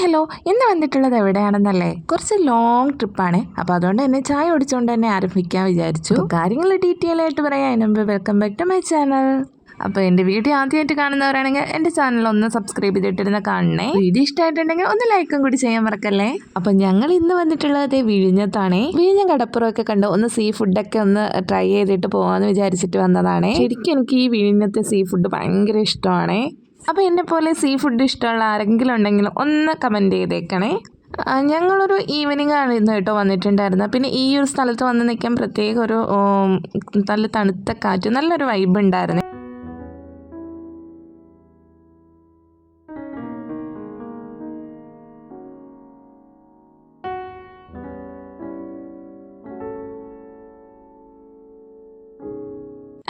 Hello ഇന്ന് വന്നിട്ടുള്ളത് എവിടെയാണെന്നല്ലേ? കുറച്ച് ലോങ് ട്രിപ്പാണ് അപ്പോൾ അതുകൊണ്ട് തന്നെ ചായ ഓടിച്ചുകൊണ്ട് തന്നെ ആരംഭിക്കാൻ വിചാരിച്ചു. കാര്യങ്ങൾ ഡീറ്റെയിൽ ആയിട്ട് പറയാം. അതിന് മുമ്പ് welcome back to my channel അപ്പോൾ എന്റെ വീഡിയോ ആദ്യമായിട്ട് കാണുന്നവരാണെങ്കിൽ എന്റെ ചാനൽ ഒന്ന് സബ്സ്ക്രൈബ് ചെയ്തിട്ടിരുന്ന കാണണേ. വീഡിയോ ഇഷ്ടമായിട്ടുണ്ടെങ്കിൽ ഒന്ന് ലൈക്കും കൂടി ചെയ്യാൻ മറക്കല്ലേ? അപ്പോൾ ഞങ്ങൾ ഇന്ന് വന്നിട്ടുള്ളത് വിഴിഞ്ഞത്താണ്. വിഴിഞ്ഞം കടപ്പുറമൊക്കെ കണ്ട് ഒന്ന് സീ ഫുഡൊക്കെ ഒന്ന് ട്രൈ ചെയ്തിട്ട് പോകാമെന്ന് വിചാരിച്ചിട്ട് വന്നതാണ്. ശരിക്കും എനിക്ക് ഈ വിഴിഞ്ഞത്തെ സീ ഫുഡ് ഭയങ്കര ഇഷ്ടമാണേ. അപ്പോൾ എന്നെ പോലെ സീ ഫുഡ് ഇഷ്ടമുള്ള ആരെങ്കിലും ഉണ്ടെങ്കിൽ ഒന്ന് കമന്റ് ചെയ്തേക്കണേ. ഞങ്ങളൊരു ഈവനിങ് ആണ് കേട്ടോ വന്നിട്ടുണ്ടായിരുന്നത്. പിന്നെ ഈ ഒരു സ്ഥലത്ത് വന്ന് നിൽക്കാൻ പ്രത്യേക ഒരു നല്ല തണുത്ത കാറ്റ് നല്ലൊരു വൈബ് ഉണ്ടായിരുന്നു.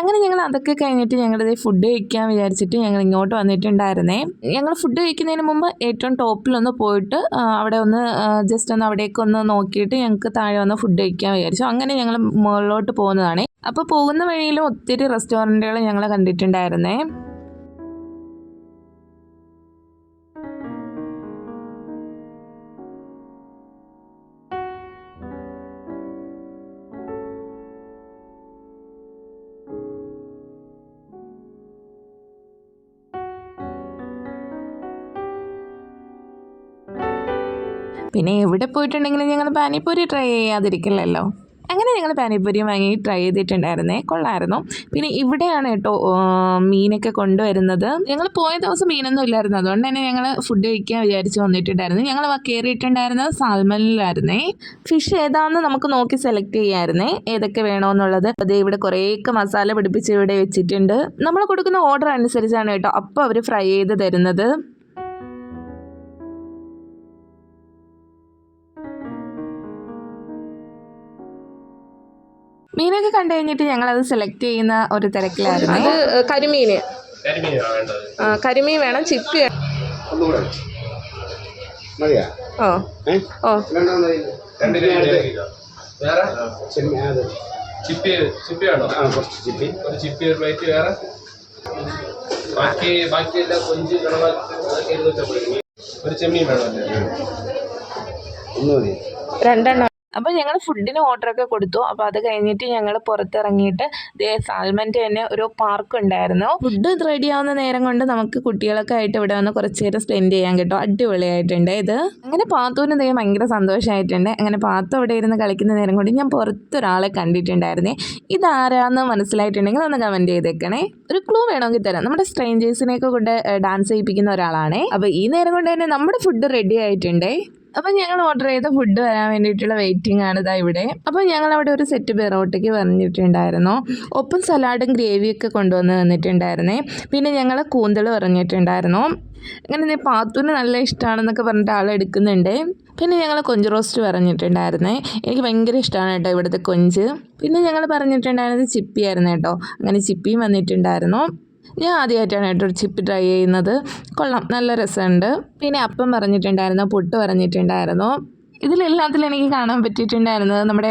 അങ്ങനെ ഞങ്ങൾ അതൊക്കെ കഴിഞ്ഞിട്ട് ഞങ്ങളിത് ഫുഡ് കഴിക്കാൻ വിചാരിച്ചിട്ട് ഞങ്ങൾ ഇങ്ങോട്ട് വന്നിട്ടുണ്ടായിരുന്നേ. ഞങ്ങൾ ഫുഡ് കഴിക്കുന്നതിന് മുമ്പ് ഏറ്റവും ടോപ്പിലൊന്ന് പോയിട്ട് അവിടെ ഒന്ന് ജസ്റ്റ് ഒന്ന് അവിടേക്ക് ഒന്ന് നോക്കിയിട്ട് ഞങ്ങൾക്ക് താഴെ വന്ന് ഫുഡ് കഴിക്കാൻ വിചാരിച്ചു. അങ്ങനെ ഞങ്ങൾ മുകളിലോട്ട് പോകുന്നതാണ്. അപ്പോൾ പോകുന്ന വഴിയിലും ഒത്തിരി റെസ്റ്റോറന്റുകൾ ഞങ്ങൾ കണ്ടിട്ടുണ്ടായിരുന്നേ. പിന്നെ എവിടെ പോയിട്ടുണ്ടെങ്കിലും ഞങ്ങൾ പാനിപ്പൂരി ട്രൈ ചെയ്യാതിരിക്കില്ലല്ലോ. അങ്ങനെ ഞങ്ങൾ പാനിപ്പൂരി വാങ്ങി ട്രൈ ചെയ്തിട്ടുണ്ടായിരുന്നേ. കൊള്ളായിരുന്നു. പിന്നെ ഇവിടെയാണ് കേട്ടോ മീനൊക്കെ കൊണ്ടുവരുന്നത്. ഞങ്ങൾ പോയ ദിവസം മീനൊന്നും ഇല്ലായിരുന്നു. അതുകൊണ്ട് തന്നെ ഞങ്ങൾ ഫുഡ് കഴിക്കാൻ വിചാരിച്ച് വന്നിട്ടുണ്ടായിരുന്നു. ഞങ്ങൾ കയറിയിട്ടുണ്ടായിരുന്നത് സാൽമണിലായിരുന്നേ. ഫിഷ് ഏതാണെന്ന് നമുക്ക് നോക്കി സെലക്ട് ചെയ്യായിരുന്നേ. ഏതൊക്കെ വേണമെന്നുള്ളത് അതേ ഇവിടെ കുറേയൊക്കെ മസാല പിടിപ്പിച്ച് ഇവിടെ വെച്ചിട്ടുണ്ട്. നമ്മൾ കൊടുക്കുന്ന ഓർഡർ അനുസരിച്ചാണ് കേട്ടോ. അപ്പോൾ അവർ ഫ്രൈ ചെയ്ത് തരുന്നത്. മീനൊക്കെ കണ്ടു കഴിഞ്ഞിട്ട് ഞങ്ങൾ അത് സെലക്ട് ചെയ്യുന്ന ഒരു തിരക്കിലായിരുന്നു. അത് കരിമീന്. കരിമീൻ വേണം ചിപ്പി ഓ. ഓ. ചിപ്പി ചിപ്പി ഒരു ചിപ്പി ഒരു പ്ലേറ്റ് വേറെ? ബാക്കി ബാക്കിയെല്ലാം കൊഞ്ച് കണവ അതൊക്കെ ഇരുന്നൂറ്റമ്പത് ഒരു ചെമ്മീൻ വേണമല്ലേ രണ്ടെണ്ണം. അപ്പോൾ ഞങ്ങൾ ഫുഡിന് ഓർഡറൊക്കെ കൊടുത്തു. അപ്പോൾ അത് കഴിഞ്ഞിട്ട് ഞങ്ങൾ പുറത്തിറങ്ങിയിട്ട് ദേ സാൽമന്റെ തന്നെ ഒരു പാർക്ക് ഉണ്ടായിരുന്നു. ഫുഡ് റെഡി ആവുന്ന നേരം കൊണ്ട് നമുക്ക് കുട്ടികളൊക്കെ ആയിട്ട് ഇവിടെ വന്ന് കുറച്ച് നേരം സ്പെൻഡ് ചെയ്യാൻ കേട്ടോ. അടിപൊളിയായിട്ടുണ്ട് ഇത്. അങ്ങനെ പാത്തുവിന് ദേ ഭയങ്കര സന്തോഷമായിട്ടുണ്ട് അങ്ങനെ പാത്തു അവിടെ ഇരുന്ന് കളിക്കുന്ന നേരം കൊണ്ട് ഞാൻ പുറത്തൊരാളെ കണ്ടിട്ടുണ്ടായിരുന്നേ. ഇതാരാന്ന് മനസ്സിലായിട്ടുണ്ടെങ്കിൽ ഒന്ന് കമന്റ് ചെയ്തേക്കണേ. ഒരു ക്ലൂ വേണമെങ്കിൽ തരാം. നമ്മുടെ സ്ട്രേഞ്ചേഴ്സിനെയൊക്കെ കൊണ്ട് ഡാൻസ് ചെയ്യിപ്പിക്കുന്ന ഒരാളാണേ. അപ്പോൾ ഈ നേരം കൊണ്ട് തന്നെ നമ്മുടെ ഫുഡ് റെഡി ആയിട്ടുണ്ടേ. അപ്പം ഞങ്ങൾ ഓർഡർ ചെയ്ത ഫുഡ് വരാൻ വേണ്ടിയിട്ടുള്ള വെയിറ്റിംഗ് ആണ് ഇതാ ഇവിടെ. അപ്പോൾ ഞങ്ങൾ അവിടെ ഒരു സെറ്റ് പെറോട്ടയ്ക്ക് പറഞ്ഞിട്ടുണ്ടായിരുന്നു. ഒപ്പം സലാഡും ഗ്രേവിയൊക്കെ കൊണ്ടുവന്ന് തന്നിട്ടുണ്ടായിരുന്നേ. പിന്നെ ഞങ്ങൾ കൂന്തൽ പറഞ്ഞിട്ടുണ്ടായിരുന്നു. അങ്ങനെ പാത്തൂന് നല്ല ഇഷ്ടമാണെന്നൊക്കെ പറഞ്ഞിട്ട് ആൾ എടുക്കുന്നുണ്ട്. പിന്നെ ഞങ്ങൾ കൊഞ്ച് റോസ്റ്റ് പറഞ്ഞിട്ടുണ്ടായിരുന്നേ. എനിക്ക് ഭയങ്കര ഇഷ്ടമാണ് കേട്ടോ ഇവിടുത്തെ കൊഞ്ച്. പിന്നെ ഞങ്ങൾ പറഞ്ഞിട്ടുണ്ടായിരുന്നത് ചിപ്പിയായിരുന്നു കേട്ടോ. അങ്ങനെ ചിപ്പിയും വന്നിട്ടുണ്ടായിരുന്നു. ഞാൻ ആദ്യമായിട്ടാണ് കേട്ടോ ഒരു ചിപ്പ് ട്രൈ ചെയ്യുന്നത്. കൊള്ളാം നല്ല രസമുണ്ട്. പിന്നെ അപ്പം പറഞ്ഞിട്ടുണ്ടായിരുന്നു പുട്ട് പറഞ്ഞിട്ടുണ്ടായിരുന്നു. ഇതിലെല്ലാത്തിലും എനിക്ക് കാണാൻ പറ്റിയിട്ടുണ്ടായിരുന്നത് നമ്മുടെ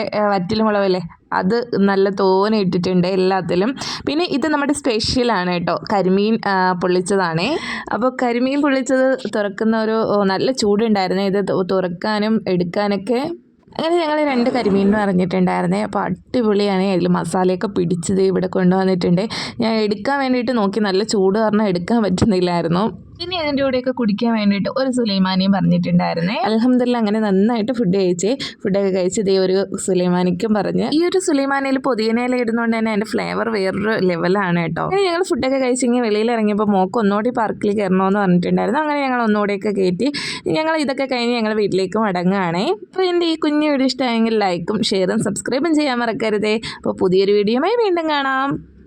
മുളവല്ലേ അത് നല്ല തോനെ ഇട്ടിട്ടുണ്ട് എല്ലാത്തിലും. പിന്നെ ഇത് നമ്മുടെ സ്പെഷ്യലാണ് കേട്ടോ കരിമീൻ പൊള്ളിച്ചതാണേ. അപ്പോൾ കരിമീൻ പൊള്ളിച്ചത് തുറക്കുന്ന ഒരു നല്ല ചൂടുണ്ടായിരുന്നു. ഇത് തുറക്കാനും എടുക്കാനൊക്കെ അങ്ങനെ ഞങ്ങൾ രണ്ട് കരിമീൻ പറഞ്ഞിട്ടുണ്ടായിരുന്നേ അപ്പോൾ അടിപൊളിയാണ്. അതിൽ മസാലയൊക്കെ പിടിച്ചത് ഇവിടെ കൊണ്ടുവന്നിട്ടുണ്ട്. ഞാൻ എടുക്കാൻ വേണ്ടിയിട്ട് നോക്കി നല്ല ചൂട് കാരണം എടുക്കാൻ പറ്റുന്നില്ലായിരുന്നു. പിന്നെ അതിന്റെ കൂടെയൊക്കെ കുടിക്കാൻ വേണ്ടിയിട്ട് ഒരു സുലൈമാനിയും പറഞ്ഞിട്ടുണ്ടായിരുന്നേ. അലഹമില്ല അങ്ങനെ നന്നായിട്ട് ഫുഡ് കഴിച്ചേ ഫുഡൊക്കെ കഴിച്ച് ഇതേ ഒരു സുലൈമാനിക്കും പറഞ്ഞ്. ഈ ഒരു സുലൈമാനിയിൽ പൊതിയനയില ഇടുന്നതുകൊണ്ട് തന്നെ അതിന്റെ ഫ്ലേവർ വേറൊരു ലെവലാണ് കേട്ടോ. അങ്ങനെ ഞങ്ങൾ ഫുഡൊക്കെ കഴിച്ചെങ്കിൽ വെളിയിൽ ഇറങ്ങിയപ്പോൾ മോക്ക് ഒന്നുകൂടി പാർക്കിൽ കയറണമെന്ന് പറഞ്ഞിട്ടുണ്ടായിരുന്നു. അങ്ങനെ ഞങ്ങൾ ഒന്നുകൂടെയൊക്കെ കയറ്റി ഞങ്ങൾ ഇതൊക്കെ കഴിഞ്ഞ് ഞങ്ങൾ വീട്ടിലേക്ക് മടങ്ങുകയാണേ അപ്പോൾ എന്റെ ഈ കുഞ്ഞു വീഡിയോ ഇഷ്ടമായെങ്കിൽ ലൈക്കും ഷെയറും സബ്സ്ക്രൈബും ചെയ്യാൻ മറക്കരുതേ. അപ്പോൾ പുതിയൊരു വീഡിയോയുമായി വീണ്ടും കാണാം.